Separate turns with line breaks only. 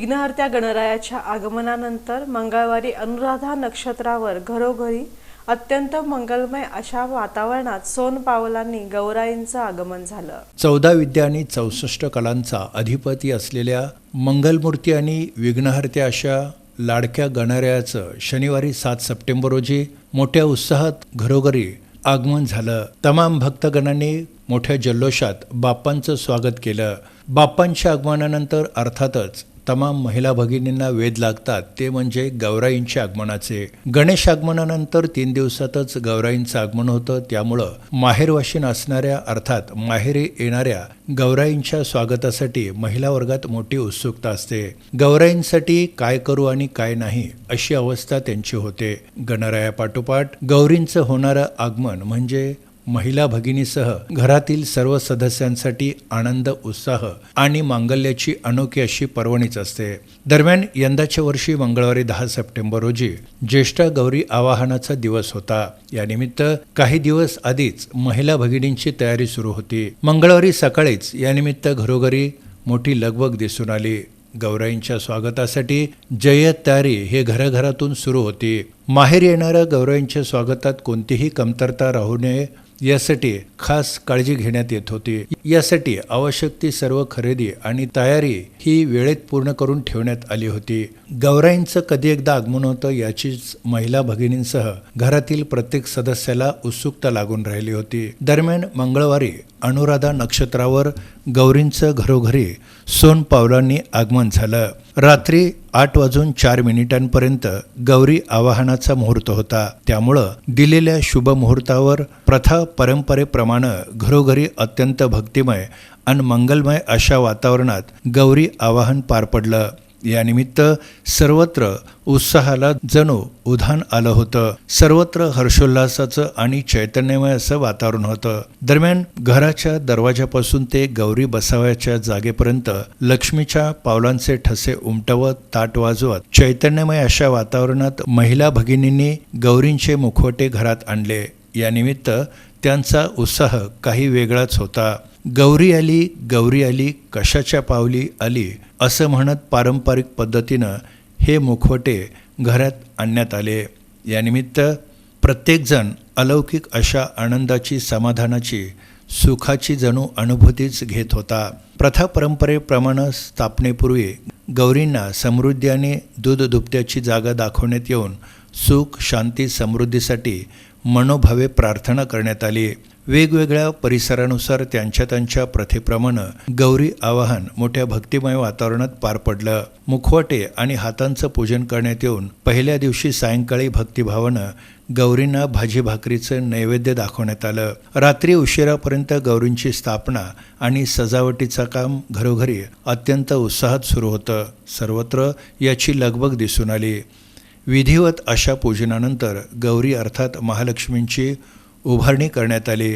विघ्नहर्त्या गणरायाच्या आगमनानंतर मंगळवारी अनुराधा नक्षत्रावर घरोघरी अत्यंत मंगलमय अशा वातावरणात सोन पावलांनी गौराईंचं आगमन झालं.
चौदा विद्या आणि चौसष्ट कलांचा अधिपती असलेल्या मंगलमूर्ती आणि विघ्नहर्त्या अशा लाडक्या गणरायाचं शनिवारी सात सप्टेंबर रोजी मोठ्या उत्साहात घरोघरी आगमन झालं. तमाम भक्तगणांनी मोठ्या जल्लोषात बाप्पांचं स्वागत केलं. बाप्पांच्या आगमनानंतर अर्थातच तमाम महिला भगिनींना वेध लागतात ते म्हणजे गौराईंच्या आगमनाचे. गणेश आगमनानंतर तीन दिवसातच गौराईंचं आगमन होतं. त्यामुळं माहेरवाशीन असणाऱ्या अर्थात माहेरी येणाऱ्या गौराईंच्या स्वागतासाठी महिला वर्गात मोठी उत्सुकता असते. गौराईंसाठी काय करू आणि काय नाही अशी अवस्था त्यांची होते. गणरायापाठोपाठ गौरींचं होणारं आगमन म्हणजे महिला भगिनीसह घरातील सर्व सदस्यांसाठी आनंद उत्साह आणि मांगल्याची अनोखी अशी पर्वणीच असते. दरम्यान यंदाच्या वर्षी मंगळवारी दहा सप्टेंबर रोजी ज्येष्ठ गौरी आवाहनाचा दिवस होता. यानिमित्त काही दिवस आधीच महिला भगिनींची तयारी सुरू होती. मंगळवारी सकाळीच यानिमित्त घरोघरी मोठी लगबग दिसून आली. गौराईंच्या स्वागतासाठी जय तयारी हे घराघरातून सुरू होती. माहेर येणाऱ्या गौराईंच्या स्वागतात कोणतीही कमतरता राहू नये यासाठी खास काळजी घेण्यात येत होती. यासाठी आवश्यक ती सर्व खरेदी आणि तयारी ही वेळेत पूर्ण करून ठेवण्यात आली होती. गौराईंचं कधी एकदा आगमन होतं याचीच महिला भगिनींसह घरातील प्रत्येक सदस्याला उत्सुकता लागून राहिली होती. दरम्यान मंगळवारी अनुराधा नक्षत्रावर गौरींचं घरोघरी सोन पावलांनी आगमन झालं. रात्री आठ वाजून चार मिनिटांपर्यंत गौरी आवाहनाचा मुहूर्त होता. त्यामुळं दिलेल्या शुभ मुहूर्तावर प्रथा परंपरेप्रमाणे घरोघरी अत्यंत भक्तिमय आणि मंगलमय अशा वातावरणात गौरी आवाहन पार पडलं. यानिमित्त सर्वत्र उत्साहाला जणू उधाण आलं होतं. सर्वत्र हर्षोल्लासाचं आणि चैतन्यमय असं वातावरण होतं. दरम्यान घराच्या दरवाजापासून ते गौरी बसावयाच्या जागेपर्यंत लक्ष्मीच्या पावलांचे ठसे उमटवत ताट वाजवत चैतन्यमय अशा वातावरणात महिला भगिनींनी गौरींचे मुखवटे घरात आणले. यानिमित्त त्यांचा उत्साह काही वेगळाच होता. गौरी आली गौरी आली कशाच्या पावली आली असं म्हणत पारंपरिक पद्धतीनं हे मुखवटे घरात आणण्यात आले. यानिमित्त प्रत्येकजण अलौकिक अशा आनंदाची समाधानाची सुखाची जणू अनुभूतीच घेत होता. प्रथा परंपरेप्रमाणे स्थापनेपूर्वी गौरींना समृद्धी आणि दूध दुभत्याची जागा दाखवण्यात येऊन सुख शांती समृद्धीसाठी मनोभावे प्रार्थना करण्यात आली. वेगवेगळ्या परिसरानुसार त्यांच्या त्यांच्या प्रथेप्रमाणे गौरी आवाहन मोठ्या भक्तिमय वातावरणात पार पडलं. मुखवटे आणि हातांचं पूजन करण्यात येऊन पहिल्या दिवशी सायंकाळी भक्तिभावानं गौरींना भाजी भाकरीचं नैवेद्य दाखवण्यात आलं. रात्री उशिरापर्यंत गौरींची स्थापना आणि सजावटीचं काम घरोघरी अत्यंत उत्साहात सुरू होतं. सर्वत्र याची लगबग दिसून आली. विधिवत अशा पूजनानंतर गौरी अर्थात महालक्ष्मींची उभारणी करण्यात आली.